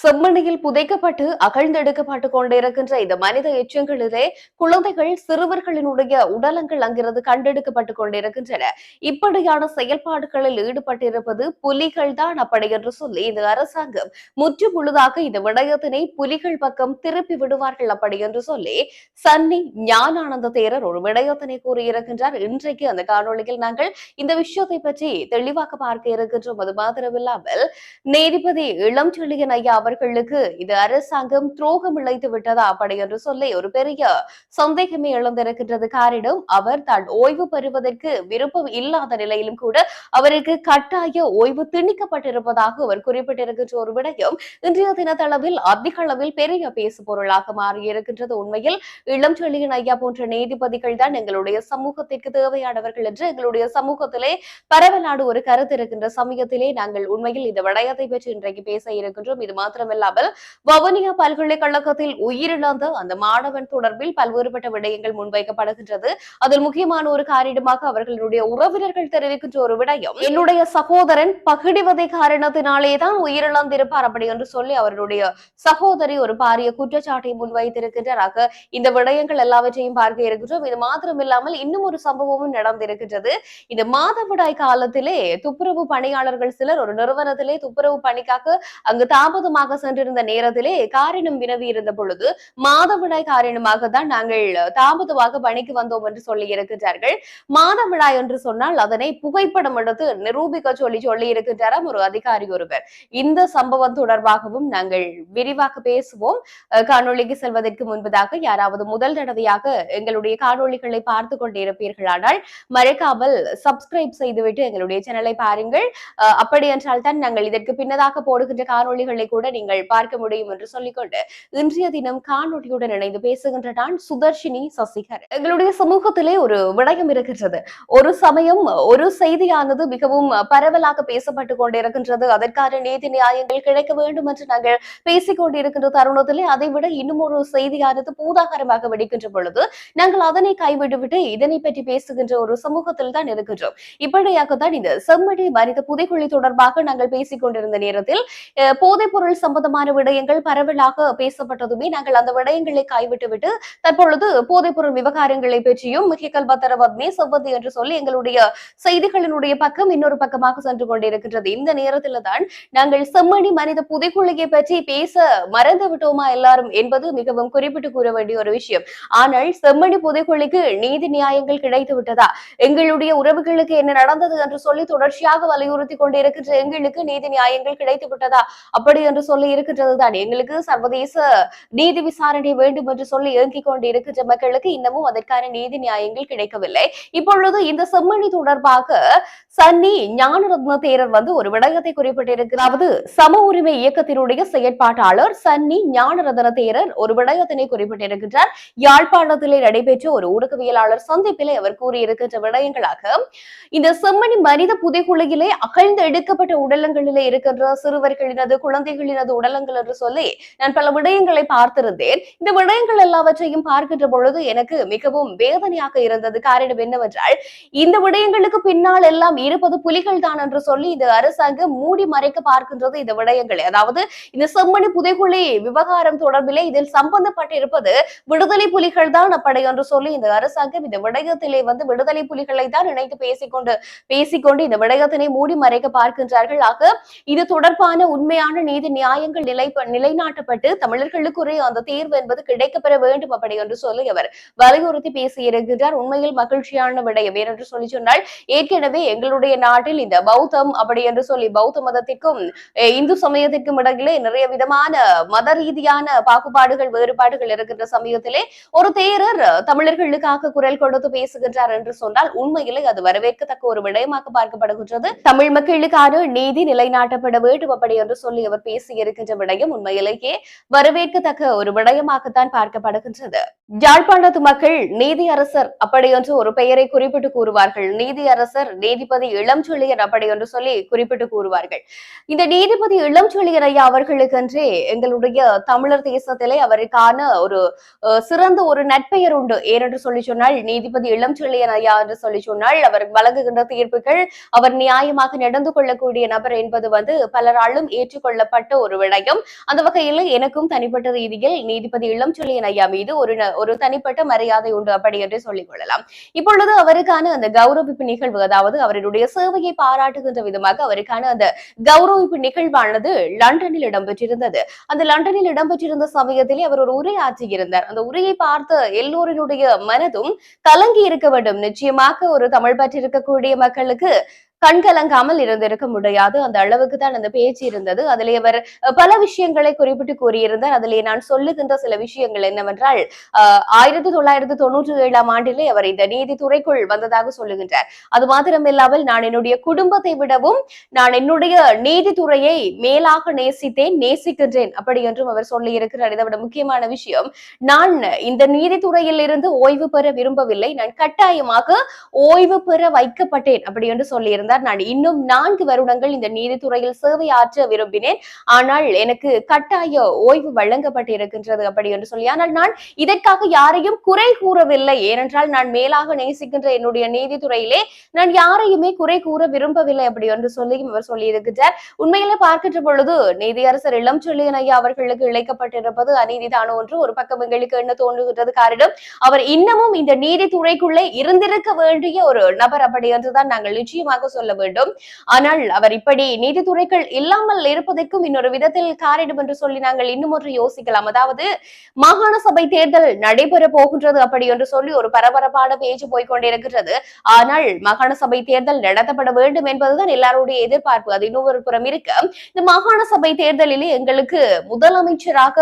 செம்மணியில் புதைக்கப்பட்டு அகழ்ந்தெடுக்கப்பட்டு கொண்டிருக்கின்ற இந்த மனித எச்சங்களிலே குழந்தைகள் சிறுவர்களினுடைய உடலங்கள் அங்கிருந்து கண்டெடுக்கப்பட்டு கொண்டிருக்கின்றன. இப்படியான செயல்பாடுகளில் ஈடுபட்டிருப்பது புலிகள் தான் அப்படி என்று சொல்லி இந்த அரசாங்கம் முற்று முழுதாக இந்த விடயத்தினை புலிகள் பக்கம் திருப்பி விடுவார்கள் அப்படி என்று சொல்லி சன்னி ஞானானந்த தேரர் ஒரு விடயத்தினை கூறியிருக்கின்றார். இன்றைக்கு அந்த காணொலியில் நாங்கள் இந்த விஷயத்தை பற்றி தெளிவாக பார்க்க இருக்கின்றோம். அது மாத்திரமில்லாமல் நீதிபதி இளம்செழியன் ஐயா அவர்களுக்கு இது அரசாங்கம் துரோகம் இழைத்து விட்டதா அப்படி என்று சொல்லி ஒரு பெரிய சந்தேகமே எழுந்திருக்கின்றது. காரிடம் அவர் தான் ஓய்வு பெறுவதற்கு விருப்பம் இல்லாத நிலையிலும் கூட அவருக்கு கட்டாய ஓய்வு திணிக்கப்பட்டிருப்பதாக அவர் குறிப்பிட்டிருக்கின்ற ஒரு விடயம். இன்றைய தினத்தளவில் அதிக அளவில் பெரிய பேசு பொருளாக மாறியிருக்கின்றது. உண்மையில் இளம்செழியன் ஐயா போன்ற நீதிபதிகள் தான் எங்களுடைய சமூகத்திற்கு தேவையானவர்கள் என்று எங்களுடைய சமூகத்திலே பரவலாடு ஒரு கருத்து இருக்கின்ற சமயத்திலே நாங்கள் உண்மையில் இந்த விடயத்தை பற்றி இன்றைக்கு பேச இருக்கின்றோம். இது மாத்திரமில்லாமல் வவுனியா பல்கலைக்கழகத்தில் உயிரிழந்த அந்த மாணவன் தொடர்பில் பல்வேறுபட்ட விடயங்கள் முன்வைக்கப்படுகின்றது. அதில் முக்கியமான ஒரு காரணமாக அவர்களுடைய உறவினர்கள் தெரிவிக்கின்ற ஒரு விடயம் என்னுடைய சகோதரன் பகிடிவதை காரணத்தினாலே தான் உயிரிழந்திருப்பார் அப்படி என்று சொல்லி அவருடைய சகோதரி ஒரு பாரிய குற்றச்சாட்டை முன்வைத்திருக்கின்றார் இந்த விடயங்கள் எல்லாவற்றையும் பார்க்க இருக்கின்றோம். இது மாத்திரமில்லாமல் இன்னும் ஒரு சம்பவமும் நடந்திருக்கின்றது. இந்த மாதவிடாய் காலத்திலே துப்புரவு பணியாளர்கள் சிலர் ஒரு நிறுவனத்திலே துப்புரவு பணிக்காக அங்கு தாமதமாக சென்றிருந்த நேரத்திலே காரணம் வினவி இருந்த பொழுது மாதவிடாய் காரணமாக தான் நாங்கள் தாமதமாக பணிக்கு வந்தோம் என்று சொல்லி இருக்கின்றார்கள். மாதவிடாய் என்று சொன்னால் அதனை புகைப்படம் எடுத்து நிரூபிக்க சொல்லி சொல்லி இருக்கின்றாராம் ஒரு அதிகாரி ஒருவர். இந்த சம்பவம் தொடர்பாகவும் நாங்கள் விரிவாக பேசுவோம். காணொலிக்கு செல்வதற்கு முன்பதாக யாராவது முதல் தடவையாக எங்களுடைய காணொலிகளை பார்த்து கொண்டிருப்பீர்களானால் மறக்காமல் சப்ஸ்கிரைப் செய்துவிட்டு எங்களுடைய சேனலை பாருங்கள். அப்படி என்றால் தான் நாங்கள் இதற்கு பின்னதாக போடுகின்ற காணொலிகளை கூட நீங்கள் பார்க்க முடியும் என்று சொல்லிக்கொண்டு இன்றைய தினம் காணொலியுடன் இணைந்து பேசுகின்ற நான் சுதர்ஷினி சசிகர். எங்களுடைய சமூகத்திலே ஒரு விடயம் இருக்கின்றது. ஒரு சமயம் ஒரு செய்தியானது மிகவும் பரவலாக பேசப்பட்டு கொண்டிருக்கின்றது. அதற்கான நீதி நியாயங்கள் கிடைக்க வேண்டும் என்று நாங்கள் பேசிக் கொண்டிருக்கின்ற தருணத்திலே அதைவிட இன்னும் ஒரு செய்தியானது பூதாகரமாக வெடிக்கின்ற பொழுது நாங்கள் அதனை கைவிட்டுவிட்டு இதனை பற்றி பேசுகின்ற ஒரு சமூகத்தில் தான் இருக்கின்றோம். இப்படியாக தான் இந்த செம்மடி மனித புதைக்குழி தொடர்பாக நாங்கள் பேசிக் கொண்டிருந்த நேரத்தில் அஹ், போதைப் பொருள் சம்பந்தமான விடயங்கள் பரவலாக பேசப்பட்டதுமே நாங்கள் அந்த விடயங்களை கைவிட்டுவிட்டு தற்பொழுது போதைப்பொருள் விவகாரங்களை பற்றியும் மிக கல்பத்தரவத்மே செவ்வதி என்று சொல்லி எங்களுடைய செய்திகளினுடைய பக்கம் இன்னொரு பக்கமாக சென்று கொண்டிருக்கின்றது. இந்த நேரத்தில் தான் நாங்கள் செம்மணி மனித புதைக்குழியை பற்றி பேச மறந்து விட்டோமா எல்லாரும் என்பது மிகவும் குறிப்பிட்டு கூற வேண்டிய ஒரு விஷயம். ஆனால் செம்மணி புதைக்குழிக்கு நீதி நியாயங்கள் கிடைத்து விட்டதா? எங்களுடைய உறவுகளுக்கு என்ன நடந்தது என்று சொல்லி தொடர்ச்சியாக வலியுறுத்தி கொண்டிருக்கின்ற எங்களுக்கு நீதி நியாயங்கள் கிடைத்து விட்டதா? அப்படி என்று சொல்லி இருக்கின்றது தான் எங்களுக்கு சர்வதேச நீதி விசாரணை வேண்டும் என்று சொல்லி இயங்கிக் கொண்டு இருக்கின்ற மக்களுக்கு இன்னமும் அதற்கான நீதி நியாயங்கள் கிடைக்கவில்லை. இப்பொழுது இந்த செம்மணி தொடர்பாக சன்னி ஞானரத்ன தேரர் வந்து ஒரு விடயத்தை குறிப்பிட்டிருக்கிறார். அதாவது சம உரிமை இயக்கத்தினுடைய செயற்பாட்டாளர் சன்னி ஞானரத்ன தேரர் ஒரு விடயத்தினை குறிப்பிட்டிருக்கின்றார். யாழ்ப்பாணத்திலே நடைபெற்ற ஒரு ஊடகவியலாளர் சந்திப்பிலே அவர் கூறியிருக்கின்ற விடயங்களாக இந்த செம்மணி மனித புதைக்குழியிலே அகழ்ந்து எடுக்கப்பட்ட உடலங்களிலே இருக்கின்ற சிறுவர்களினது குழந்தைகளினது உடலங்கள் என்று சொல்லி நான் பல விடயங்களை பார்த்திருந்தேன். இந்த விடயங்கள் எல்லாவற்றையும் பார்க்கின்ற பொழுது எனக்கு மிகவும் வேதனையாக இருந்தது. காரணம் என்னவென்றால் இந்த விடயங்களுக்கு பின்னால் எல்லாம் இருப்பது புலிகள் தான் என்று சொல்லி இந்த அரசாங்கம் மூடி மறைக்க பார்க்கின்றது இந்த விடயங்களை. அதாவது இந்த செம்மணி புதைகுழி விவகாரம் தொடர்பிலே இதில் சம்பந்தப்பட்டிருப்பது விடுதலை புலிகள் தான் அப்படை என்று சொல்லி இந்த அரசாங்கம் இந்த விடயத்திலே வந்து விடுதலை புலிகளை தான் இணைத்து பேசிக்கொண்டு பேசிக்கொண்டு இந்த விடயத்தினை மூடி மறைக்க பார்க்கின்றார்கள். ஆக இது தொடர்பான உண்மையான நீதி நியாயங்கள் நிலை நிலைநாட்டப்பட்டு தமிழர்களுக்குரிய அந்த தீர்வு என்பது கிடைக்கப்பெற வேண்டும் அப்படி என்று சொல்லி அவர் வலியுறுத்தி பேசியிருக்கிறார். உண்மையில் மகிழ்ச்சியான விடயம். ஏனென்று சொல்லி சொன்னால் ஏற்கனவே எங்களுடைய நாட்டில் இந்த பௌத்தம் அப்படி என்று சொல்லி பௌத்த மதத்திற்கும் இந்து சமயத்திற்கும் இடையிலே நிறைய விதமான மத ரீதியான பாகுபாடுகள் வேறுபாடுகள் இருக்கின்ற சமயத்திலே ஒரு தேரர் தமிழர்களுக்காக குரல் கொடுத்து பேசுகின்றார் என்று சொன்னால் உண்மையிலே அது வரவேற்கத்தக்க ஒரு விடயமாக பார்க்கப்படுகின்றது. தமிழ் மக்களுக்கான நீதி நிலைநாட்டப்பட வேண்டும் அப்படி என்று சொல்லி அவர் பேசி இருக்கின்ற விடயம் உண்மையிலேயே வரவேற்கத்தக்க ஒரு விடயமாகத்தான் பார்க்கப்படுகின்றது. யாழ்ப்பாணத்து மக்கள் நீதி அரசர் அப்படி என்று ஒரு பெயரை குறிப்பிட்டு கூறுவார்கள். நீதி அரசர் நீதிபதி இளம்சொல்லியர் அப்படி என்று சொல்லி குறிப்பிட்டு கூறுவார்கள். இந்த நீதிபதி இளம்சொல்லியர் ஐயா அவர்களுக்கென்றே எங்களுடைய தமிழர் தேசத்திலே அவருக்கான ஒரு சிறந்த ஒரு நட்பெயர் உண்டு. ஏனென்று சொல்லி சொன்னால் நீதிபதி இளம்சொல்லியர் ஐயா என்று சொல்லி சொன்னால் அவர் வழங்குகின்ற தீர்ப்புகள் அவர் நியாயமாக நடந்து கொள்ளக்கூடிய நபர் என்பது வந்து பலராலும் ஏற்றுக்கொள்ளப்பட்ட ஒரு விடயம். அந்த வகையில் எனக்கும் தனிப்பட்ட ரீதியில் நீதிபதி இளம் சொல்லியன் ஐயா மீது ஒரு ஒரு தனிப்பட்ட மரியாதை உண்டு அப்படி என்று சொல்லிக் கொள்ளலாம். இப்பொழுது அவருக்கான அந்த கௌரவிப்பு நிகழ்வு அதாவது அவருடைய சேவையை பாராட்டுகின்ற விதமாக அவருக்கான அந்த கௌரவிப்பு நிகழ்வானது லண்டனில் இடம்பெற்றிருந்தது. அந்த லண்டனில் இடம்பெற்றிருந்த சமயத்திலே அவர் ஒரு உரையாற்றியிருந்தார். அந்த உரையை பார்த்த எல்லோருடைய மனதும் கலங்கி இருக்க வேண்டும். நிச்சயமாக ஒரு தமிழ் பற்றிருக்கக்கூடிய மக்களுக்கு கண்கலங்காமல் இருந்திருக்க முடியாது. அந்த அளவுக்கு தான் அந்த பேச்சு இருந்தது. அதிலே அவர் பல விஷயங்களை குறிப்பிட்டு கூறியிருந்தார். அதிலே நான் சொல்லுகின்ற சில விஷயங்கள் என்னவென்றால் ஆயிரத்தி தொள்ளாயிரத்தி தொண்ணூற்றி ஏழாம் ஆண்டிலே அவர் இந்த நீதித்துறைக்குள் வந்ததாக சொல்லுகின்றார். அது மாத்திரமில்லாமல் நான் என்னுடைய குடும்பத்தை விடவும் நான் என்னுடைய நீதித்துறையை மேலாக நேசித்தேன் நேசிக்கின்றேன் அப்படி என்றும் அவர் சொல்லி இருக்கிறார் இதை விட முக்கியமான விஷயம் நான் இந்த நீதித்துறையில் இருந்து ஓய்வு பெற விரும்பவில்லை. நான் கட்டாயமாக ஓய்வு பெற வைக்கப்பட்டேன் அப்படி என்று சொல்லியிருந்தார். நான் இன்னும் நான்கு வருடங்கள் இந்த நீதித்துறையில் சேவை ஆற்ற விரும்பினேன். ஆனால் எனக்கு கட்டாய ஓய்வு வழங்கப்பட்டிருக்கின்றது அப்படி என்று சொல்லி. ஆனால் நான் இதற்காக யாரையும் குறை கூறவில்லை. ஏனென்றால் நான் மேலாக நேசிக்கின்ற என்னுடைய நீதித்துறையிலே நான் யாரையுமே குறை கூற விரும்பவில்லை அப்படி என்று சொல்லி அவர் சொல்லியிருக்கிறார். உண்மையில பார்க்கின்ற பொழுது நீதியரசர் இளம் சொல்லியன் ஐயா அவர்களுக்கு இழைக்கப்பட்டிருப்பது அநீதிதானோ ஒன்று ஒரு பக்கம் எங்களுக்கு என்ன தோன்றுகின்றது காரணம் அவர் இன்னமும் இந்த நீதித்துறைக்குள்ளே இருந்திருக்க வேண்டிய ஒரு நபர் அப்படி என்றுதான் நாங்கள் நிச்சயமாக சொல்ல வேண்டும். ஆனால் அவர் இப்படி நீதித்துறைகள் இல்லாமல் இருப்பதற்கும் இன்னொரு விதத்தில் காரிடும் என்று சொல்லி நாங்கள் இன்னும் ஒன்று யோசிக்கலாம். அதாவது மாகாண சபை தேர்தல் நடைபெற போகின்றது அப்படி என்று சொல்லி ஒரு பரபரப்பான பேச்சு போய்கொண்டிருக்கிறது ஆனால் மாகாண சபை தேர்தல் நடத்தப்பட வேண்டும் என்பதுதான் எல்லாருடைய எதிர்பார்ப்பு. அது இன்னொரு புறம் இருக்கு இந்த மாகாண சபை தேர்தலிலே எங்களுக்கு முதலமைச்சராக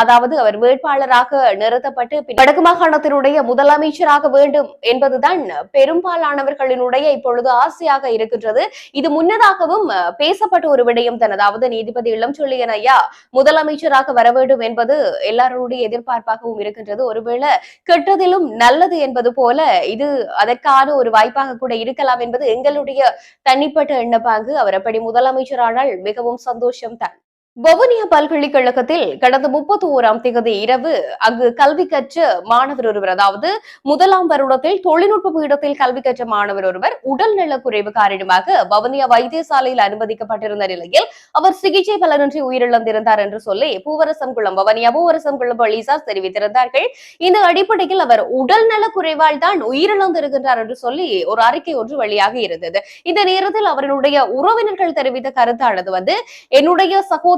அதாவது அவர் வேட்பாளராக நிறுத்தப்பட்டு வடக்கு மாகாணத்தினுடைய முதலமைச்சராக வேண்டும் என்பதுதான் பெரும்பாலானவர்களினுடைய இப்பொழுது ஆசையாக இருக்கின்றது. இது முன்னதாகவும் பேசப்பட்ட ஒரு விடயம் தான். அதாவது நீதிபதி இளம் சொல்லியன் ஐயா முதலமைச்சராக வர வேண்டும் என்பது எல்லாருடைய எதிர்பார்ப்பாகவும் இருக்கின்றது. ஒருவேளை கெட்டதிலும் நல்லது என்பது போல இது அதற்கான ஒரு வாய்ப்பாக கூட இருக்கலாம் என்பது எங்களுடைய தனிப்பட்ட எண்ணப்பாங்கு. அவர் அப்படி முதலமைச்சரானால் மிகவும் சந்தோஷம் தான் வவுனியா பல்கலைக்கழகத்தில் கடந்த முப்பத்தி ஓராம் தேதி இரவு அங்கு கல்வி கற்ற மாணவர் ஒருவர் அதாவது முதலாம் வருடத்தில் தொழில்நுட்ப பீடத்தில் கல்வி கற்ற மாணவர் ஒருவர் உடல் நலக்குறைவு காரணமாக வவுனியா வைத்தியசாலையில் அனுமதிக்கப்பட்டிருந்த நிலையில் அவர் சிகிச்சை பலனின்றி உயிரிழந்திருந்தார் என்று சொல்லி பூவரசம்குளம் வவுனியா பூவரசம்குளம் போலீசார் தெரிவித்திருந்தார்கள். இந்த அடிப்படையில் அவர் உடல் நலக்குறைவால் தான் உயிரிழந்திருக்கின்றார் என்று சொல்லி ஒரு அறிக்கை ஒன்று வெளியாக இருந்தது. இந்த நேரத்தில் அவருடைய உறவினர்கள் தெரிவித்த கருத்தானது வந்து என்னுடைய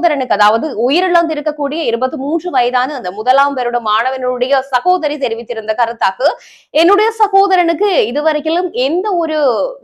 சகோதரனுக்கு அதாவது உயிரிழந்து இருக்கக்கூடிய இருபத்தி மூன்று வயதான அந்த முதலாம் பேரோட மாணவனுடைய சகோதரி தெரிவித்திருந்த கருத்தாக்கு என்னுடைய சகோதரனுக்கு இதுவரையிலும் எந்த ஒரு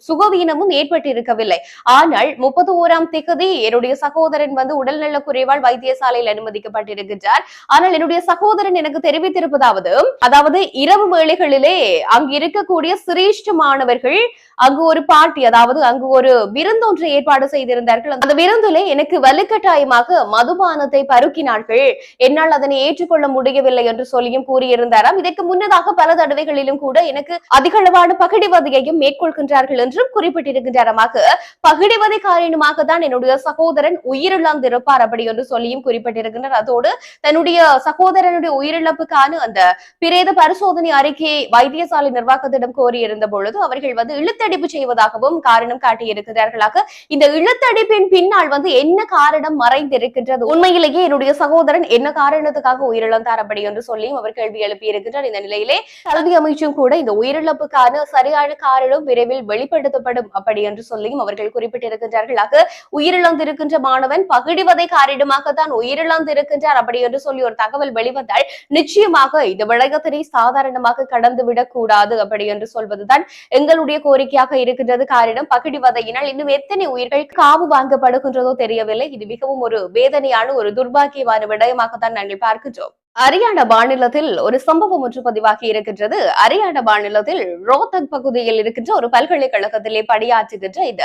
சுகவீனமும் ஏற்பட்டிருக்கவில்லை. ஆனால் முப்பத்தி ஓராம் திகதி என்னுடைய சகோதரன் வந்து உடல்நல குறைவால் வைத்தியசாலையில் அனுமதிக்கப்பட்டிருக்கின்றார். ஆனால் என்னுடைய சகோதரன் எனக்கு தெரிவித்திருப்பதாவது அதாவது இரவு வேளைகளிலே அங்கு இருக்கக்கூடிய சிரேஷ்ட மாணவர்கள் அங்கு ஒரு பார்ட்டி அதாவது அங்கு ஒரு விருந்தொன்று ஏற்பாடு செய்திருந்தார்கள். அந்த விருந்திலே எனக்கு வலுக்கட்டாயமாக மதுபானத்தை பருக்கினார்கள். என்னால் அதனை ஏற்றுக்கொள்ள முடியவில்லை என்று சொல்லியும் கூறியிருந்தாராம். இதற்கு முன்னதாக பல தடவைகளிலும் கூட எனக்கு அதிகளவான பகிடிவதையையும் மேற்கொள்கின்றார்கள் என்றும் குறிப்பிட்டிருக்கின்றாரமாக பகிடிவதை காரணமாக தான் என்னுடைய சகோதரன் உயிரிழந்திருப்பார் அப்படி என்று சொல்லியும் குறிப்பிட்டிருக்கின்றார் அதோடு தன்னுடைய சகோதரனுடைய உயிரிழப்புக்கான அந்த பிரேத பரிசோதனை அறிக்கையை வைத்தியசாலை நிர்வாகத்திடம் கோரியிருந்த பொழுது அவர்கள் வந்து இழுத்தடிப்பு செய்வதாகவும் காரணம் காட்டியிருக்கிறார்களாக. இந்த இழுத்தடிப்பின் பின்னால் வந்து என்ன காரணம் மறைந்திருக்கின்றது? உண்மையிலேயே என்னுடைய சகோதரன் என்ன காரணத்துக்காக உயிரிழந்தார் அப்படி என்று சொல்லியும் அவர் கேள்வி எழுப்பியிருக்கின்றார். இந்த நிலையிலே கல்வி அமைச்சும் கூட இந்த உயிரிழப்புக்கான சரியான காரணம் விரைவில் வெளிப்படுத்தப்படும் அப்படி என்று சொல்லியும் அவர்கள் குறிப்பிட்டிருக்கின்றார்களாக. உயிரிழந்திருக்கின்ற மாணவன் பகிடிவதை காரணமாகத்தான் உயிரிழந்திருக்கின்றார் அப்படி என்று சொல்லி ஒரு தகவல் வெளிவந்தால் நிச்சயமாக இந்த விடயத்தினை சாதாரணமாக கடந்துவிடக் கூடாது அப்படி என்று சொல்வதுதான் எங்களுடைய கோரிக்கை. எச்சரிக்கையாக இருக்கின்றது. காரணம் பகிடிவதையினால் இன்னும் எத்தனை உயிர்கள் காவு வாங்கப்படுகின்றதோ தெரியவில்லை. இது மிகவும் ஒரு வேதனையான ஒரு துர்பாக்கியமான விடயமாகத்தான் நாங்கள் பார்க்கின்றோம். ஹரியானா மாநிலத்தில் ஒரு சம்பவம் ஒன்று பதிவாகி இருக்கின்றது. ஹரியானா மாநிலத்தில் ரோத்தக் பகுதியில் இருக்கின்ற ஒரு பல்கலைக்கழகத்திலே பணியாற்றுகின்ற இந்த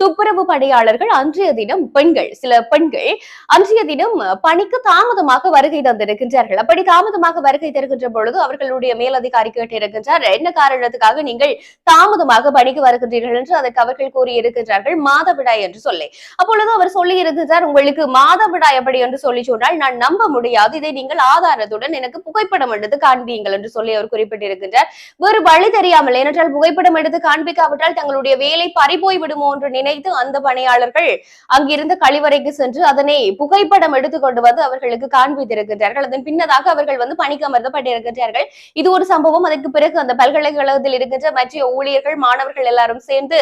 துப்புரவு பணியாளர்கள் அன்றைய தினம் பெண்கள் சில பெண்கள் அன்றைய தினம் பணிக்கு தாமதமாக வருகை தந்திருக்கின்றார்கள். அப்படி தாமதமாக வருகை தருகின்ற பொழுது அவர்களுடைய மேலதிகாரி கேட்டிருக்கின்றார் என்ன காரணத்துக்காக நீங்கள் தாமதமாக பணிக்கு வருகின்றீர்கள்? என்று அதற்கு அவர்கள் கூறியிருக்கின்றார்கள் மாதவிடாய் என்று சொல்லி. அப்பொழுது அவர் சொல்லி இருக்கின்றார் உங்களுக்கு மாதவிடாய் அப்படி என்று சொல்லி சொன்னால் நான் நம்ப முடியாது. இதை நீங்கள் ஆதார ஆதாரத்துடன் எனக்கு புகைப்படம் எடுத்து காண்பியுங்கள் என்று சொல்லி அவர் குறிப்பிட்டிருக்கின்றார். வேறு வழி தெரியாமல் ஏனென்றால் புகைப்படம் எடுத்து காண்பிக்காவிட்டால் தங்களுடைய வேலை பறிபோய் விடுமோ என்று நினைத்து அந்த பணியாளர்கள் அங்கிருந்த கழிவறைக்கு சென்று அதனை புகைப்படம் எடுத்துக்கொண்டு வந்து அவர்களுக்கு காண்பித்திருக்கின்றார்கள். அதன் பின்னதாக அவர்கள் வந்து பணிக்கு அமர்த்தப்பட்டிருக்கின்றார்கள். இது ஒரு சம்பவம். அதற்கு பிறகு அந்த பல்கலைக்கழகத்தில் இருக்கின்ற மற்ற ஊழியர்கள் மாணவர்கள் எல்லாரும் சேர்ந்து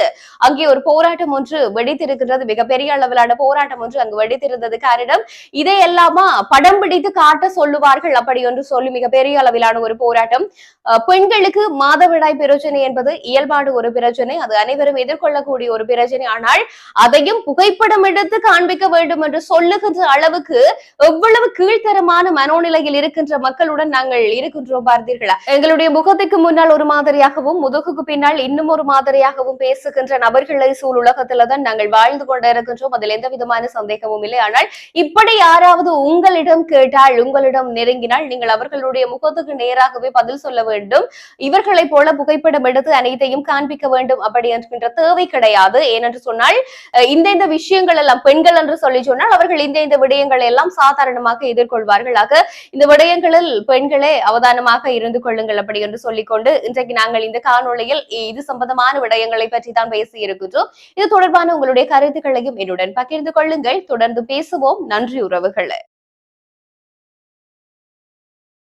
அங்கே ஒரு போராட்டம் ஒன்று வெடித்திருக்கின்றது. மிகப்பெரிய அளவிலான போராட்டம் ஒன்று அங்கு வெடித்திருந்தது. காரணம் இதையெல்லாமா படம் பிடித்து காட்ட சொல்லுவார் சொல்லுவார்கள் அப்படி என்று சொல்லி மிகப்பெரிய அளவிலான ஒரு போராட்டம். பெண்களுக்கு மாதவிடாய் பிரச்சனை என்பது இயல்பான ஒரு பிரச்சனை. அது அனைவரும் எதிர்கொள்ளக்கூடிய ஒரு பிரச்சனை. ஆனால் அதையும் புகைப்படம் எடுத்து காண்பிக்க வேண்டும் என்று சொல்லுகின்ற அளவுக்கு எவ்வளவு கீழ்த்தரமான மனோநிலையில் இருக்கின்ற மக்களுடன் நாங்கள் இருக்கின்றோம் பார்த்தீர்களா? எங்களுடைய முகத்துக்கு முன்னால் ஒரு மாதிரியாகவும் முதுகுக்கு பின்னால் இன்னும் ஒரு மாதிரியாகவும் பேசுகின்ற நபர்களை சூழ் உலகத்துல தான் நாங்கள் வாழ்ந்து கொண்டு இருக்கின்றோம். அதில் எந்த விதமான சந்தேகமும் இல்லை. ஆனால் இப்படி யாராவது உங்களிடம் கேட்டால் உங்களிடம் நெருங்கினால் நீங்கள் அவர்களுடைய முகத்துக்கு நேராகவே பதில் சொல்ல வேண்டும். இவர்களைப் போல புகைப்படம் எடுத்து அனைத்தையும் காண்பிக்க வேண்டும் அப்படி என்கின்ற தேவை கிடையாது. ஏனென்று சொன்னால் இந்த இந்த விஷயங்கள் எல்லாம் பெண்கள் என்று சொல்லி சொன்னால் அவர்கள் இந்த இந்த விடயங்களை எல்லாம் சாதாரணமாக எதிர்கொள்வார்கள். ஆக இந்த விடயங்களில் பெண்களே அவதானமாக இருந்து கொள்ளுங்கள் அப்படி என்று சொல்லிக்கொண்டு இன்றைக்கு நாங்கள் இந்த காணொளியில் இது சம்பந்தமான விடயங்களை பற்றி தான் பேசி இருக்கின்றோம் இது தொடர்பான உங்களுடைய கருத்துக்களையும் என்னுடன் பகிர்ந்து கொள்ளுங்கள். தொடர்ந்து பேசுவோம். நன்றி உறவுகளை.